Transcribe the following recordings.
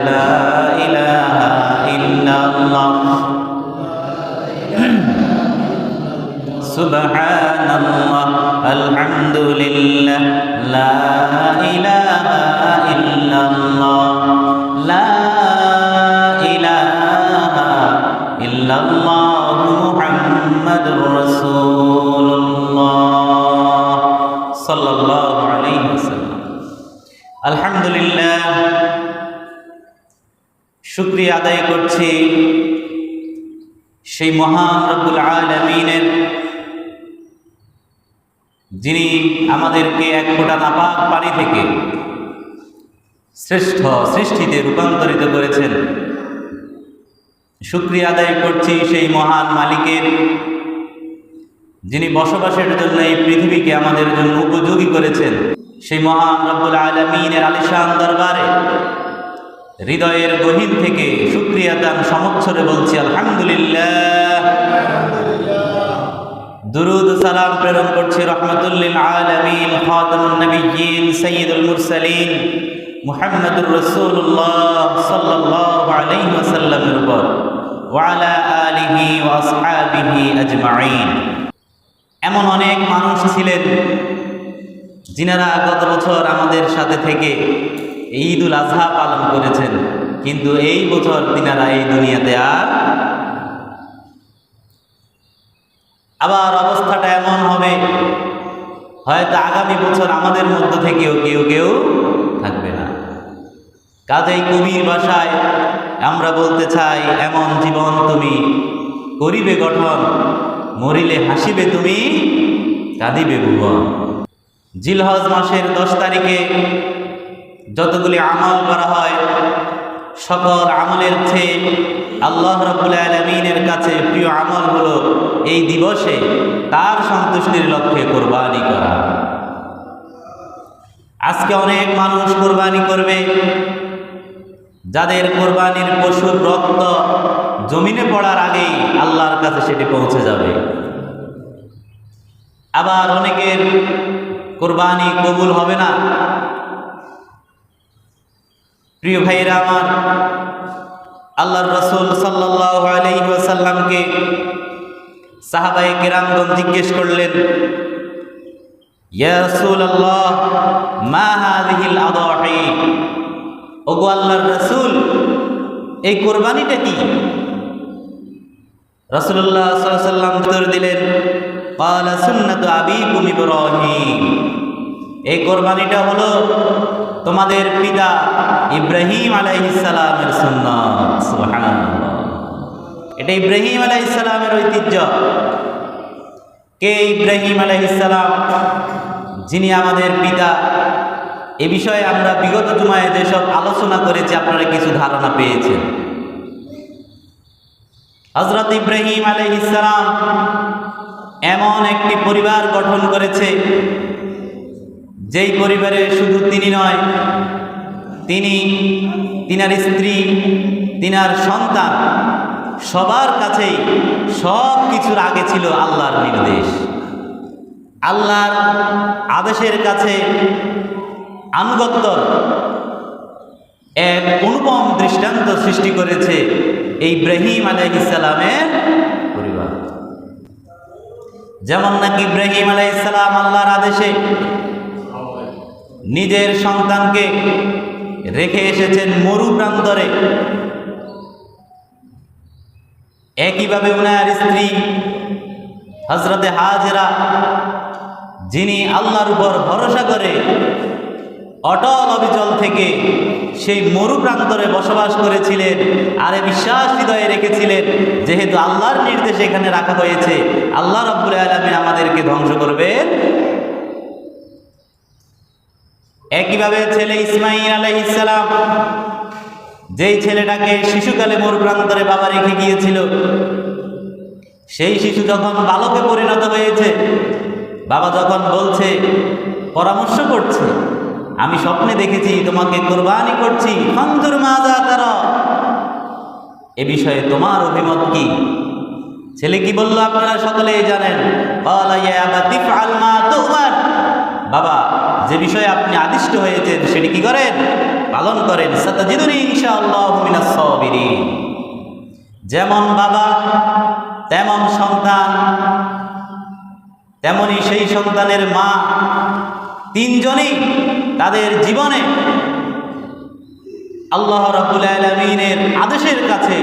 Love. আমাদেরকে এক ফোঁটা নাপাক পানি থেকে শ্রেষ্ঠ সৃষ্টিতে রূপান্তরিত করেছেন। শুক্রিয়া আদায় করছি সেই মহান মালিকের, যিনি বসবাসের জন্য এই পৃথিবীকে আমাদের জন্য উপযোগী করেছেন। সেই মহান রব্বুল আলমিনের আলিশান দরবারে হৃদয়ের গহীন থেকে শুক্রিয়া দান সমচ্ছরে বলছি, আলহামদুলিল্লাহ। দুরুদ সালাম প্রেরণ করছি রহমতুল্লিল আলমিন, খাতামুন নবিয়্যিন সৈয়দুল মুরসালিন মুহাম্মদুর রাসূলুল্লাহ সাল্লাল্লাহু আলাইহি ওয়াসাল্লামের উপর। ওয়ালা আলিহি ওয়া আজমাইন। এমন অনেক মানুষ ছিলেন যিনারা গত বছর আমাদের সাথে থেকে ঈদ উল আজহা পালন করেছেন, কিন্তু এই বছর তিনারা এই দুনিয়াতে আর আবার অবস্থাটা এমন হবে। হয়তো আগামী বছর আমাদের মধ্য থেকেও কেউ কেউ থাকবে না। কাজেই কবির ভাষায় আমরা বলতে চাই, এমন জীবন তুমি করিবে গঠন, মরিলে হাসিবে তুমি, কাঁদিবে ভুবন। জিলহজ মাসের দশ তারিখে যতগুলি আমল করা হয় সকল আমলের চেয়ে আল্লাহ রব্বুল আলমিনের কাছে প্রিয় আমল হলো এই দিবসে তার সন্তুষ্টির লক্ষ্যে কোরবানি করা। আজকে অনেক মানুষ কোরবানি করবে। যাদের কোরবানির পশুর রক্ত জমিনে পড়ার আগেই আল্লাহর কাছে সেটি পৌঁছে যাবে। আবার অনেকের কোরবানি কবুল হবে না। প্রিয় ভাইরা আমার, আল্লাহর রসুল সাল্লাহ আলহিহাসাল্লামকে সাহাবাই কেরামগণ জিজ্ঞেস করলেন ওগো আল্লাহর রসুল, এই কোরবানিটা কি? রসুল্লাহ সাল্লাম উত্তর দিলেন কালা সুন্নাত আবিকুম ইব্রাহিম। এই কোরবানিটা হলো তোমাদের পিতা ইব্রাহিম আলাইহিসালামের সুন্নত। এটা ইব্রাহিম আলাইহিসালামের ঐতিহ্য। কে ইব্রাহিম আলাইহিসালাম যিনি আমাদের পিতা। এ বিষয়ে আমরা বিগত জুমায় যেসব আলোচনা করেছি, আপনারা কিছু ধারণা পেয়েছেন। হজরত ইব্রাহিম আলাইহিসালাম এমন একটি পরিবার গঠন করেছে যেই পরিবারে শুধু তিনি নয়, তিনি, তিনার স্ত্রী, তিনার সন্তান, সবার কাছেই সব কিছুর আগে ছিল আল্লাহর নির্দেশ। আল্লাহর আদেশের কাছে আনুগত্যর এক অনুপম দৃষ্টান্ত সৃষ্টি করেছে এই ইব্রাহিম আলাইসালামের পরিবার। যেমন নাকি ইব্রাহিম আলাইসালাম আল্লাহর আদেশে নিজের সন্তানকে রেখে এসেছেন মরু প্রান্তরে। একইভাবে উনার স্ত্রী হজরতে হাজরা, যিনি আল্লাহর উপর ভরসা করে অটল অবিচল থেকে সেই মরু প্রান্তরে বসবাস করেছিলেন, আর বিশ্বাস হৃদয়ে রেখেছিলেন, যেহেতু আল্লাহর নির্দেশ এখানে রাখা হয়েছে, আল্লাহ রব্বুল আলমিন আমাদেরকে ধ্বংস করবেন। একইভাবে ছেলে ইসমাইল আলহিসাম যেই ছেলেটাকে শিশুকালে মোর প্রান্তরে বাবা রেখে গিয়েছিল, সেই শিশু যখন বালকে পরিণত হয়েছে, বাবা যখন বলছে, পরামর্শ করছে, আমি স্বপ্নে দেখেছি, তোমাকে কোরবানি করছি ফন্দুর মাজা তার এ বিষয়ে তোমার অভিমত কি ছেলে কি বলল, আপনারা সকলেই জানেন ক্বালা আবাতি ইফআল মা তু'মার। বাবা, যে বিষয়ে আপনি আদিষ্ট হয়েছেন সেটি কি করেন? পালন করেন। সাতাজিদুনি যেমন বাবা, তেমন সন্তান, তেমনি সেই সন্তানের মা, তিনজনই তাদের জীবনে আল্লাহ রাবুল আলমিনের আদেশের কাছে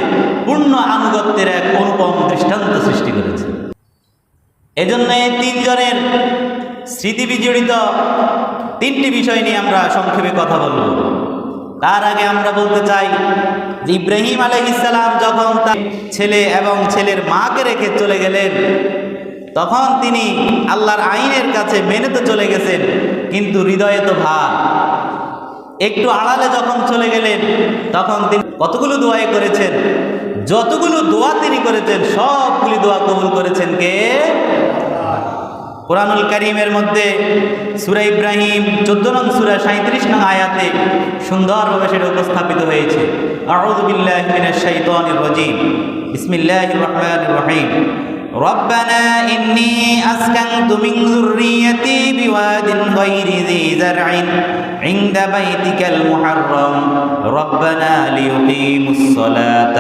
পূর্ণ আনুগত্যের এক অনুপম দৃষ্টান্ত সৃষ্টি করেছে। এজন্য এই তিনজনের স্মৃতি বিজড়িত তিনটি বিষয় নিয়ে আমরা সংক্ষেপে কথা বলব। তার আগে আমরা বলতে চাই যে ইব্রাহিম আলহিসাল্লাম যখন তার ছেলে এবং ছেলের মাকে রেখে চলে গেলেন, তখন তিনি আল্লাহর আইনের কাছে মেনে তো চলে গেছেন, কিন্তু হৃদয়ে তো ভাব একটু আড়ালে যখন চলে গেলেন, তখন তিনি কতগুলো দোয়াই করেছেন? যতগুলো দোয়া তিনি করেছেন, সবগুলি দোয়া কবুল করেছেন কে? কোরআনুল করিমের মধ্যে সুরা ইব্রাহিম চোদ্দ নং সুরা সাঁত্রিশ নং আয়াতে সুন্দরভাবে সেটা উপস্থাপিত হয়েছে আউযু বিল্লাহি মিনাশ শাইতানির রাজিম বিসমিল্লাহির রহমানির রহিম ربنا إني أسكنت من ذريتي بواد غير ذي زرع عند بيتك المحرم ربنا ليقيموا الصلاة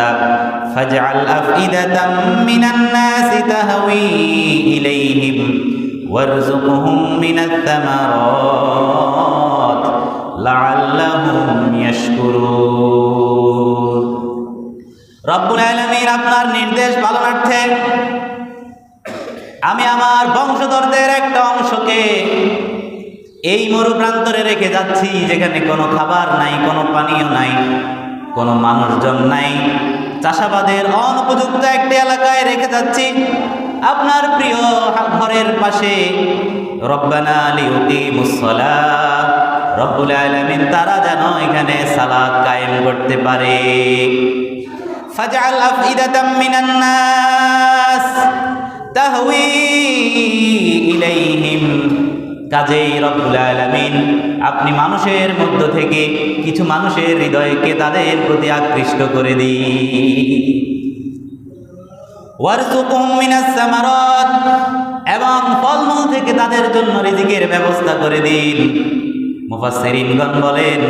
فاجعل أفئدة من الناس تهوي إليهم وارزقهم من الثمرات لعلهم يشكرون রব্বুল আলমীর আপনার নির্দেশ পালনার্থে আমি আমার বংশধরদের একটা অংশকে এই মরুপ্রান্তরে রেখে যাচ্ছি যেখানে কোনো খাবার নাই কোনো পানীয় নাই কোনো মানুষজন নাই চাষাবাদের অনুপযুক্ত একটি এলাকায় রেখে যাচ্ছি আপনার প্রিয় ঘরের পাশে। রব্বানা মুসলা রব্বুল আলমিন তারা যেন এখানে সালাদ কায়েম করতে পারে। ফাজআল আফইদাতাম মিনান নাস। তাহউই ইলাইহিম। কাজেই রব্বুল আলামিন আপনি মানুষের মধ্য থেকে কিছু মানুষের হৃদয়কে তাদের প্রতি আকৃষ্ট করে সামারাত এবং ফলমূল থেকে তাদের জন্য রিজিকের ব্যবস্থা করে দিন। মুফাসসিরিনগণ বলেন,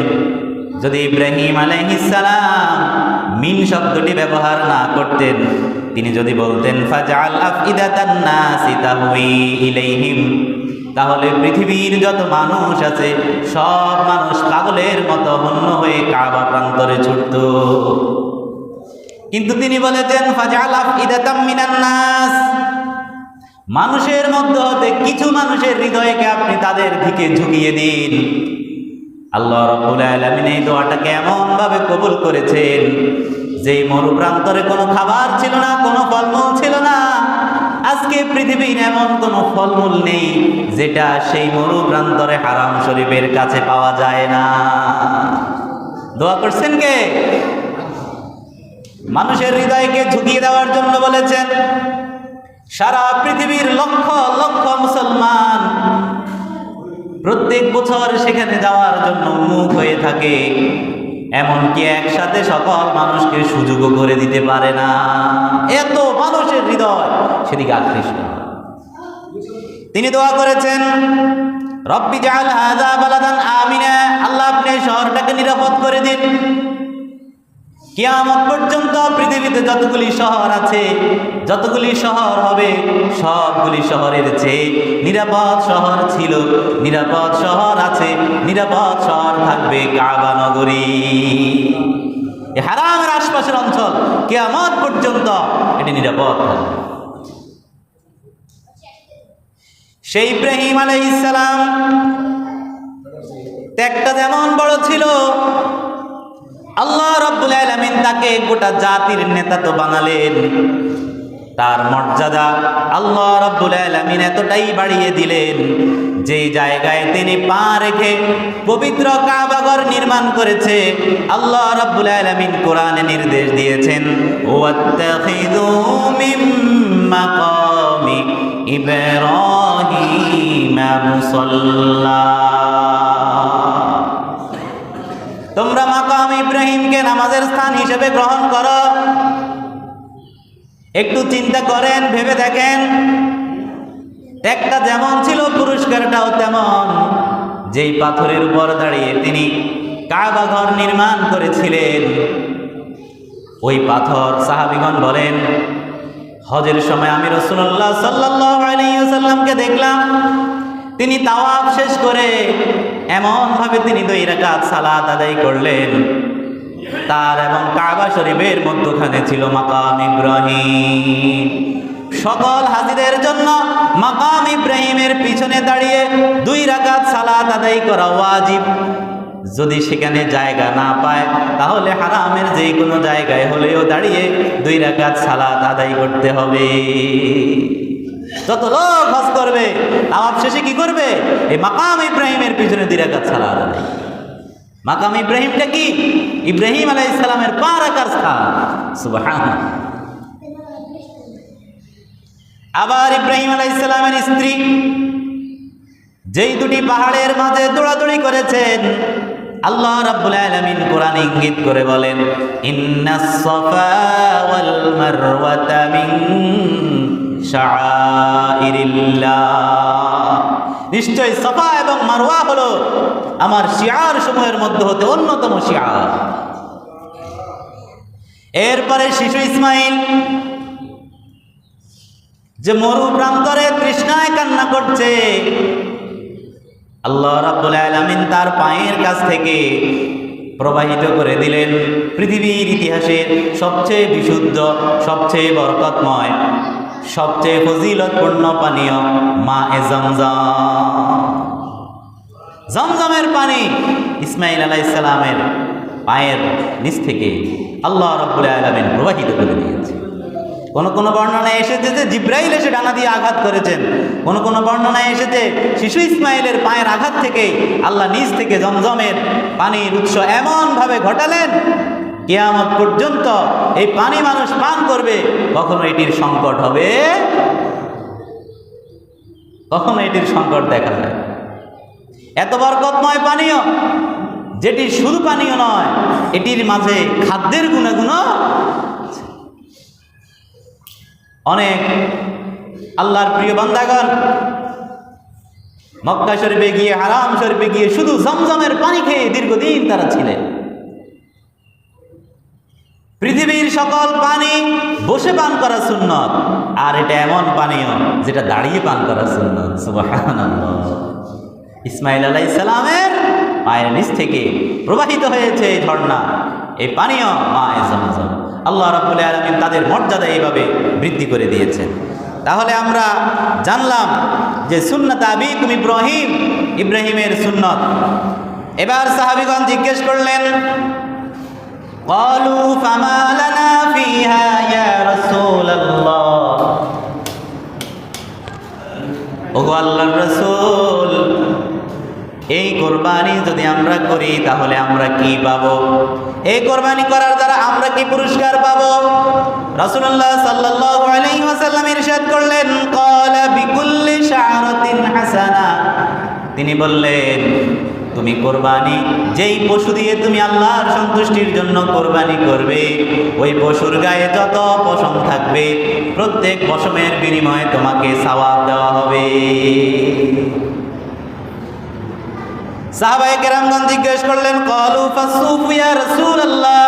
যদি ইব্রাহিম আলাইহিসসালাম মিন শব্দটি ব্যবহার না করতেন, তিনি যদি বলতেন তাহলে পৃথিবীর যত মানুষ আছে, সব মানুষ পাগলের মতো অন্য হয়ে কাবা প্রান্তরে ছুটত। কিন্তু তিনি বলেছেন নাস। মানুষের মধ্যে হতে কিছু মানুষের হৃদয়কে আপনি তাদের দিকে ঝুঁকিয়ে দিন। আল্লাহ রব্বুল আলামিন এই দোয়াটাকে এমন ভাবে কবুল করেছেন যে মরুপ্রান্তরে কোনো খাবার ছিল না, কোনো ফলমূল ছিল না। আজকে পৃথিবীর এমন কোনো ফলমূল নেই, যেটা সেই মরুপ্রান্তরে হারাম শরীফের কাছে পাওয়া যায় না। দোয়া করছেন কে? মানুষের হৃদয়কে ঝুঁকিয়ে দেওয়ার জন্য বলেছেন, সারা পৃথিবীর লক্ষ লক্ষ মুসলমান প্রত্যেক বছর সেখানে যাওয়ার জন্য মুখ হয়ে থাকে। এমনকি একসাথে সকল মানুষকে সুযোগও করে দিতে পারে না। এত মানুষের হৃদয় সেদিকে আকৃষ্ট। তিনি দোয়া করেছেন, রব্বি জাল হাজা বালাদান আমিনা, আল্লাহ আপনি শহরটাকে নিরাপদ করে দিন। কিয়ামত পর্যন্ত পৃথিবীতে যতগুলি শহর আছে, যতগুলি শহর হবে, সবগুলি শহরের চেয়ে নিরাপদ শহর ছিল। নিরাপদ শহর আছে, নিরাপদ শহর থাকবে কাবা নগরী। হারামের আশপাশের অঞ্চল, কেয়ামত পর্যন্ত এটি নিরাপদ সেই ইব্রাহিম আলাইসালাম ত্যাগটা যেমন বড় ছিল আল্লাহ রব্বুল আলমিন তাকে গোটা জাতির নেতা তো বানালেন। তার মর্যাদা আল্লাহ রব্বুল আলমিন এতটাই বাড়িয়ে দিলেন যেই জায়গায় তিনি পা রেখে পবিত্র কাবাগর নির্মাণ করেছে। আল্লাহ রব্বুল আলমিন কোরআনে নির্দেশ দিয়েছেন তোমরা ইব্রাহিমকে নামাজের স্থান হিসেবে গ্রহণ করো। একটু চিন্তা করেন, ভেবে দেখেন। একটা যেমন ছিল, পুরস্কারটাও তেমন। যেই পাথরের উপর দাঁড়িয়ে তিনি কাবা ঘর নির্মাণ করেছিলেন, ওই পাথর সাহাবিগণ বলেন, হজের সময় আমি রসুল্লাহ সাল্লাহ দেখলাম। তিনি তাওয়াব শেষ করে এমনভাবে তিনি দুই রাকাত সালাত আদায় করলেন। তার এবং কাবা শরীফের মধ্যখানে ছিল মাকাম ইব্রাহিম। সকল হাজিদের জন্য মাকাম ইব্রাহিমের পিছনে দাঁড়িয়ে দুই রাকাত সালাত আদায় করা ওয়াজিব। যদি সেখানে জায়গা না পায়, তাহলে হারামের যে কোনো জায়গায় হলেও দাঁড়িয়ে দুই রাকাত সালাত আদায় করতে হবে। যত লোক হজ করবে আমার শেষে কি করবে? এই মাকাম ইব্রাহিমের পিছনে দুই রাকাত সালাত আদায়। মাকাম ইব্রাহিমটা কি? ইব্রাহিম আলাই ইসলামের পা রাখার স্থান আবার ইব্রাহিম আলাই ইসলামের স্ত্রী, যেই দুটি পাহাড়ের মাঝে দৌড়াদৌড়ি করেছেন, আল্লাহ রাব্বুল আলামিন কোরআন ইঙ্গিত করে বলেন ইন্নাস সাফা ওয়াল মারওয়াতা মিন শাআইরিল্লাহ। নিশ্চয় সাফা এবং মারওয়া হলো আমার শিয়ার সময়ের মধ্যে হতে অন্যতম শিয়ার। এরপরে শিশু ইসমাইল, যে মরু প্রান্তরে তৃষ্ণায় কান্না করছে। আল্লাহ রাব্বুল আলামিন তার পায়ের কাছ থেকে প্রবাহিত করে দিলেন। পৃথিবীর ইতিহাসের সবচেয়ে বিশুদ্ধ, সবচেয়ে বরকতময়, সবচেয়ে ফজিলতপূর্ণ পানীয় মা এ জমজম জমজমের পানি ইসমাইল আলাইসালামের পায়ের নিচ থেকে আল্লাহ রব্বুল আলমিন প্রবাহিত করে দিয়েছে। কোন কোন বর্ণনায় এসেছে যে জিব্রাইল এসে ডানা দিয়ে আঘাত করেছেন। কোন কোন বর্ণনায় এসেছে শিশু ইসমাইলের পায়ের আঘাত থেকে আল্লাহ নিজ থেকে জমজমের পানির উৎস এমনভাবে ঘটালেন, কেয়ামত পর্যন্ত এই পানি মানুষ পান করবে। কখনো এটির সংকট হবে? কখনো এটির সংকট দেখা যায়। এত বরকতময় পানীয়, যেটি শুধু পানীয় নয়, এটির মাঝে খাদ্যের গুণাগুণ অনেক আল্লাহর প্রিয় বান্দাগণ, মক্কা শরীফে গিয়ে, হারাম শরীফে গিয়ে শুধু জমজমের পানি খেয়ে দীর্ঘদিন তারা ছিলেন। পৃথিবীর সকল পানি বসে পান করা সুন্নত, আর এটা এমন পানীয় যেটা দাঁড়িয়ে পান করা সুন্নত, সুবহানাল্লাহ। ইসমাইল আলাই সালামের পায়ের নিচ থেকে প্রবাহিত হয়েছে এই ঝর্ণা এই পানীয় মা এ জমজম আল্লাহ রাব্বুল আলামিন তাদের মর্যাদা এইভাবে বৃদ্ধি করে দিয়েছেন তাহলে আমরা জানলাম যে সুন্নত আবিকুম ইব্রাহিম ইব্রাহিমের সুন্নত এবার সাহাবিগণ জিজ্ঞেস করলেন قالوا فما لنا فيها يا رسول الله ওগো আল্লাহর রসুল এই কোরবানি যদি আমরা করি, তাহলে আমরা কি পাবো? এই কোরবানি করার দ্বারা আমরা কি পুরস্কার পাবো? রাসূলুল্লাহ সাল্লাল্লাহু আলাইহি ওয়াসাল্লাম ইরশাদ করলেন, ক্বালা বিকুল্লি শাআরাতিন হাসানা। তিনি বললেন, তুমি কোরবানি, যেই পশু দিয়ে তুমি আল্লাহর সন্তুষ্টির জন্য কোরবানি করবে, ওই পশুর গায়ে যত পশম থাকবে, প্রত্যেক পশমের বিনিময়ে তোমাকে সওয়াব দেওয়া হবে। কেরামগণ জিজ্ঞেস করলেন রসুল আল্লাহ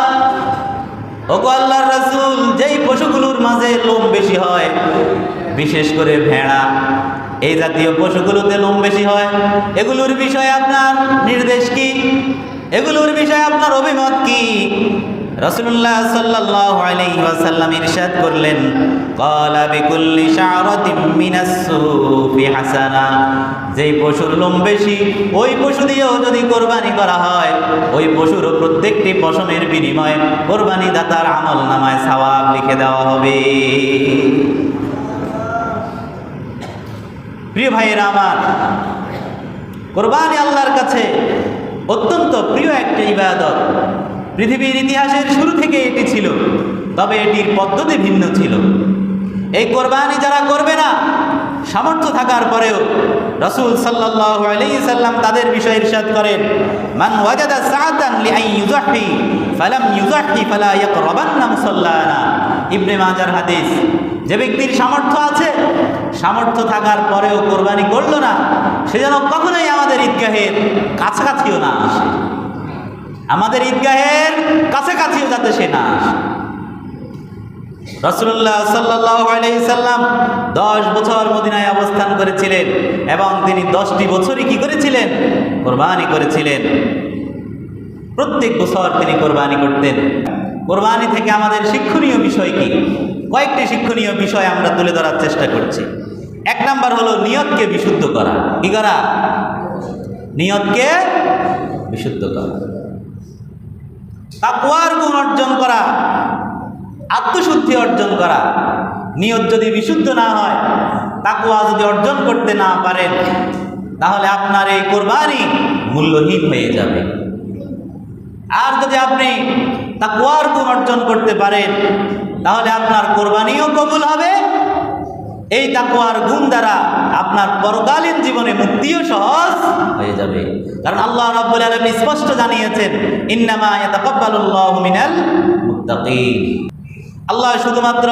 রাসূল, যেই পশুগুলোর মাঝে লোম বেশি হয়, বিশেষ করে ভেড়া, এই জাতীয় পশুগুলোতে লোম বেশি হয়, এগুলোর বিষয়ে আপনার নির্দেশ কি? এগুলোর বিষয়ে আপনার অভিমত কি? রাসূলুল্লাহ সাল্লাল্লাহু আলাইহি করলেন ক্বালা বিকুল্লি শা'রাতিন মিনাস হাসানা। যেই পশুর লোম বেশি, ওই পশু দিয়েও যদি কোরবানি করা হয়, ওই পশুর প্রত্যেকটি পশমের বিনিময়ে কোরবানি দাতার আমল নামায় সওয়াব লিখে দেওয়া হবে। প্রিয় ভাইয়েরা আমার, কোরবানি আল্লাহর কাছে অত্যন্ত প্রিয় একটা ইবাদত। পৃথিবীর ইতিহাসের শুরু থেকে এটি ছিল, তবে এটির পদ্ধতি ভিন্ন ছিল। এই কোরবানি যারা করবে না, সামর্থ্য থাকার পরেও রসুল সাল্লাল্লাহু আলাইহি সাল্লাম তাদের বিষয়ে ইরশাদ করেন, মান ওয়াজাদা সাআতান ইউযাহি ফালাম ইউযাহি ফালা ইয়াকরাবান্না মুসাল্লানা। ইবনে মাজার হাদিস, যে ব্যক্তির সামর্থ্য আছে, সামর্থ্য থাকার পরেও কোরবানি করল না সে যেন কখনোই আমাদের ঈদগাহের কাছাকাছিও না আসে। আমাদের ঈদগাহের কাছাকাছিও যাতে সে না আসে। রসুল্লাহ সাল্লাম দশ বছর মদিনায় অবস্থান করেছিলেন এবং তিনি দশটি বছরই কি করেছিলেন? কোরবানি করেছিলেন। প্রত্যেক বছর তিনি কোরবানি করতেন। কোরবানি থেকে আমাদের শিক্ষণীয় বিষয় কি? কয়েকটি শিক্ষণীয় বিষয় আমরা তুলে ধরার চেষ্টা করছি। এক নাম্বার হলো নিয়তকে বিশুদ্ধ করা। কি করা? নিয়তকে বিশুদ্ধ করা। তাকওয়ার গুণ অর্জন করা, আত্মশুদ্ধি অর্জন করা। নিয়ত যদি বিশুদ্ধ না হয় তাকুয়া যদি অর্জন করতে না পারেন, তাহলে আপনার এই কোরবানি মূল্যহীন হয়ে যাবে। আর যদি আপনি তাকুয়ার গুণ অর্জন করতে পারেন, তাহলে আপনার কোরবানিও কবুল হবে এই তাকুয়ার গুণ দ্বারা আপনার পরকালীন জীবনে মুক্তিও সহজ হয়ে যাবে। কারণ আল্লাহ রাব্বুল আলামিন স্পষ্ট জানিয়েছেন, ইন্নামা ইয়াতাকাব্বালুল্লাহু মিনাল মুত্তাকিন। আল্লাহ শুধুমাত্র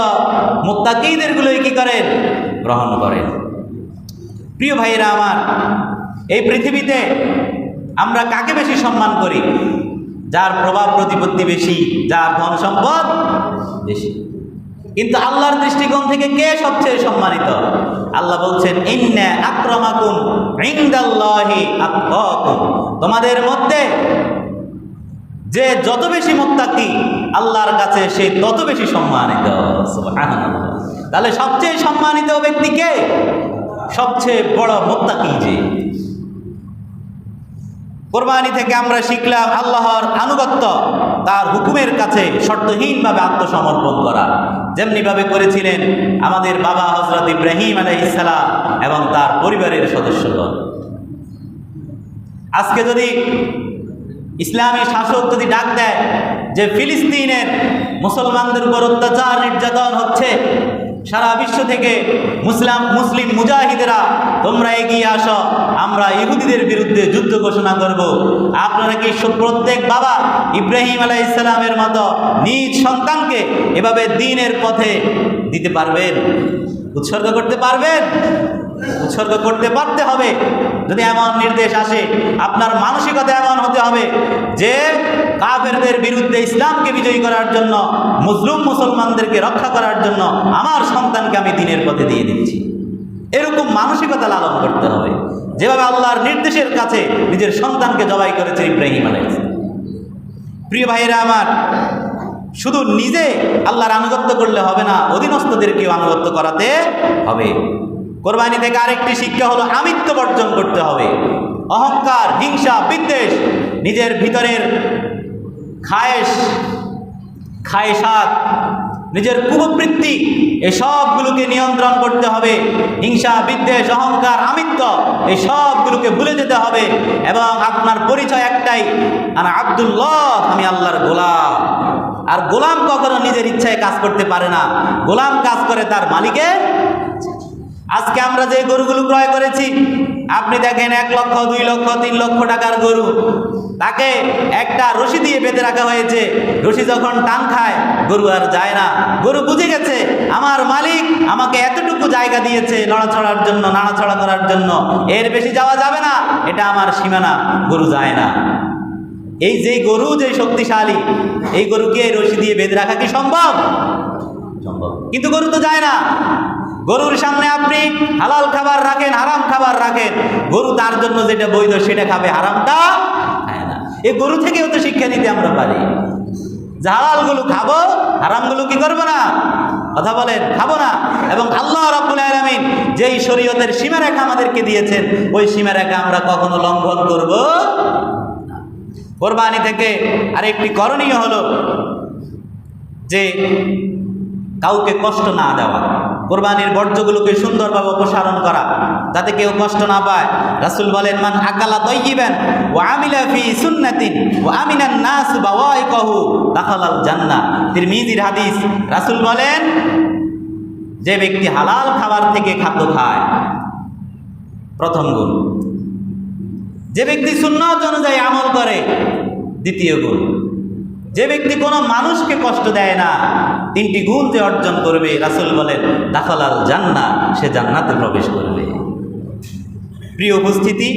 মুত্তাকিদের গুলোই কি করেন? গ্রহণ করেন। প্রিয় ভাইয়েরা আমার, এই পৃথিবীতে আমরা কাকে বেশি সম্মান করি? যার প্রভাব প্রতিপত্তি বেশি, যার ধন সম্পদ বেশি। কিন্তু আল্লাহর দৃষ্টিকোণ থেকে কে সবচেয়ে সম্মানিত? আল্লাহ বলছেন, ইন্না আক্রমাকুম ইনদাল্লাহি আতকাকুম। তোমাদের মধ্যে যে যত বেশি মোত্তাকি, আল্লাহর কাছে সে তত বেশি সম্মানিত। তাহলে সবচেয়ে সম্মানিত ব্যক্তি কে? সবচেয়ে বড় মোত্তাকি যে। কোরবানি থেকে আমরা শিখলাম আল্লাহর আনুগত্য, তার হুকুমের কাছে শর্তহীনভাবে আত্মসমর্পণ করা। যেমনিভাবে করেছিলেন আমাদের বাবা হজরত ইব্রাহিম আলাইসালাম এবং তার পরিবারের সদস্যগণ। আজকে যদি ইসলামী শাসক যদি ডাক দেয় যে ফিলিস্তিনের মুসলমানদের উপর অত্যাচার, নির্যাতন হচ্ছে সারা বিশ্ব থেকে মুসলাম, মুসলিম, মুজাহিদেরা, তোমরা এগিয়ে আসো, আমরা ইহুদিদের বিরুদ্ধে যুদ্ধ ঘোষণা করব। আপনারা কি প্রত্যেক বাবা ইব্রাহিম আলাহ ইসলামের মতো নিজ সন্তানকে এভাবে দিনের পথে দিতে পারবেন? উৎসর্গ করতে পারবেন? উৎসর্গ করতে পারতে হবে। যদি এমন নির্দেশ আসে, আপনার মানসিকতা এমন হতে হবে যে কাফেরদের বিরুদ্ধে ইসলামকে বিজয়ী করার জন্য, মুসলিম মুসলমানদেরকে রক্ষা করার জন্য আমার সন্তানকে আমি দিনের পথে দিয়ে দিচ্ছি। এরকম মানসিকতা লালন করতে হবে। যেভাবে আল্লাহর নির্দেশের কাছে নিজের সন্তানকে জবাই করেছে ইব্রাহিম আলাইহিস প্রিয় ভাইয়েরা আমার শুধু নিজে আল্লাহর আনুগত্য করলে হবে না, অধীনস্থদেরকেও আনুগত্য করাতে হবে। কোরবানি থেকে আরেকটি শিক্ষা হলো আমিত্ব বর্জন করতে হবে। অহংকার, হিংসা, বিদ্বেষ, নিজের ভিতরের খায়েশ, খায়েশাত, নিজের কুববৃত্তি এসবগুলোকে নিয়ন্ত্রণ করতে হবে। হিংসা, বিদ্বেষ, অহংকার, আমিত্ব এই সবগুলোকে ভুলে যেতে হবে এবং আপনার পরিচয় একটাই আর আব্দুল্লাহ, আমি আল্লাহর গোলাম। আর গোলাম কখনো নিজের ইচ্ছায় কাজ করতে পারে না। গোলাম কাজ করে তার মালিকের আজকে আমরা যে গরুগুলো ক্রয় করেছি, আপনি দেখেন এক লক্ষ, দুই লক্ষ, তিন লক্ষ টাকার গরু। তাকে একটা রশি দিয়ে বেঁধে রাখা হয়েছে। রশি যখন টান খায়, গরু আর যায় না। গরু বুঝে গেছে, আমার মালিক আমাকে এতটুকু জায়গা দিয়েছে নড়াছড়ার জন্য নাড়াছড়া করার জন্য। এর বেশি যাওয়া যাবে না, এটা আমার সীমানা, গরু যায় না। এই যে গরু যে শক্তিশালী এই গরুকে রশি দিয়ে বেঁধে রাখা কি সম্ভব? সম্ভব। কিন্তু গরু তো যায় না। গরুর সামনে আপনি হালাল খাবার রাখেন হারাম খাবার রাখেন। গরু তার জন্য যেটা বৈধ সেটা খাবে হারামটা খায় না। এই গরু থেকেও তো শিক্ষা নিতে আমরা পারি। যে হালালগুলো খাব হারামগুলো কি করব না? কথা বলেন খাব না। এবং আল্লাহ রাব্বুল আলামিন যেই শরীয়তের সীমারেখা আমাদেরকে দিয়েছেন ওই সীমারেখা আমরা কখনো লঙ্ঘন করব। কোরবানি থেকে আরেকটি করণীয় হলো যে কাউকে কষ্ট না দেওয়া, কোরবানির বর্জ্যগুলোকে সুন্দরভাবে অপসারণ করা, যাতে কেউ কষ্ট না পায়। রাসূল বলেন, মান আকালা তৈয়িবান ও আমিলা ফি সুন্নাতিন ওয়া আমিনান নাস বাওয়াইকাহু দাখালাল জান্নাহ। তিরমিজির হাদিস, রাসুল বলেন, যে ব্যক্তি হালাল খাবার থেকে খাদ্য খায়, প্রথম গুণ। যে ব্যক্তি সুন্নত অনুযায়ী আমল করে, দ্বিতীয় গুণ। যে ব্যক্তি কোনো মানুষকে কষ্ট দেয় না, তিনটি গুণ যে অর্জন করবে, রাসুল বলেন দাফালাল জান্না সে জান্নাতে প্রবেশ করবে। প্রিয় উপস্থিতি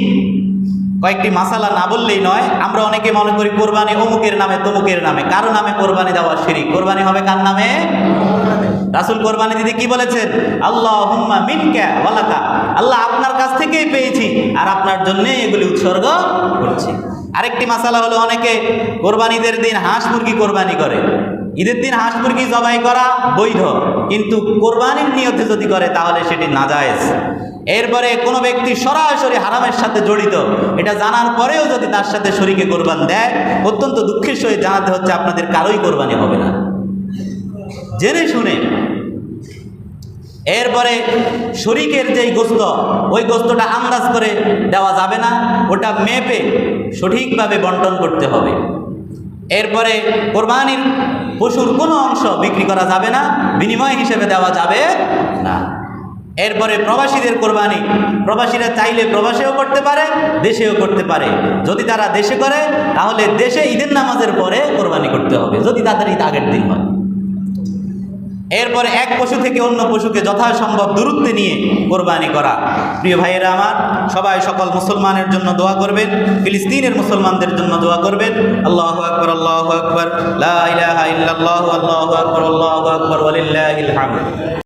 কয়েকটি মাসালা না বললেই নয়, আমরা অনেকে মনে করি কোরবানি অমুকের নামে তমুকের নামে। কারও নামে কোরবানি দেওয়া শিরিক। কোরবানি হবে কার নামে? রাসুল কোরবানি দিদি কি বলেছেন? আল্লাহ হুম্মা মিনকা ওয়ালাকা। আল্লাহ আপনার কাছ থেকেই পেয়েছি, আর আপনার জন্য এগুলি উৎসর্গ করছি। আরেকটি মাসালা হলো অনেকে কোরবানিদের দিন হাঁস মুরগি কোরবানি করে। ঈদের দিন হাঁস মুরগি জবাই করা বৈধ, কিন্তু কোরবানির নিয়তে যদি করে, তাহলে সেটি নাজায়েজ। এরপরে কোনো ব্যক্তি সরাসরি হারামের সাথে জড়িত, এটা জানার পরেও যদি তার সাথে শরীকে কোরবান দেয়, অত্যন্ত দুঃখের সহিত জানাতে হচ্ছে আপনাদের কারোই কোরবানি হবে না। জেনে শুনে। এরপরে শরিকের যেই গোস্ত, ওই গোস্তটা আন্দাজ করে দেওয়া যাবে না, ওটা মেপে সঠিকভাবে বন্টন করতে হবে। এরপরে কোরবানির পশুর কোনো অংশ বিক্রি করা যাবে না, বিনিময় হিসেবে দেওয়া যাবে এরপরে প্রবাসীদের কোরবানি। প্রবাসীরা চাইলে প্রবাসেও করতে পারে, দেশেও করতে পারে। যদি তারা দেশে করে, তাহলে দেশে ঈদের নামাজের পরে কোরবানি করতে হবে, যদি তাদের ঈদ আগের দিন হয়। এরপরে এক পশু থেকে অন্য পশুকে যথাসম্ভব দূরত্বে নিয়ে কোরবানি করা। প্রিয় ভাইয়েরা আমার, সবাই সকল মুসলমানের জন্য দোয়া করবেন, ফিলিস্তিনের মুসলমানদের জন্য দোয়া করবেন। আল্লাহ আকবর আল্লাহ আকবর আল্লাহু আকবর আল্লাহু আকবর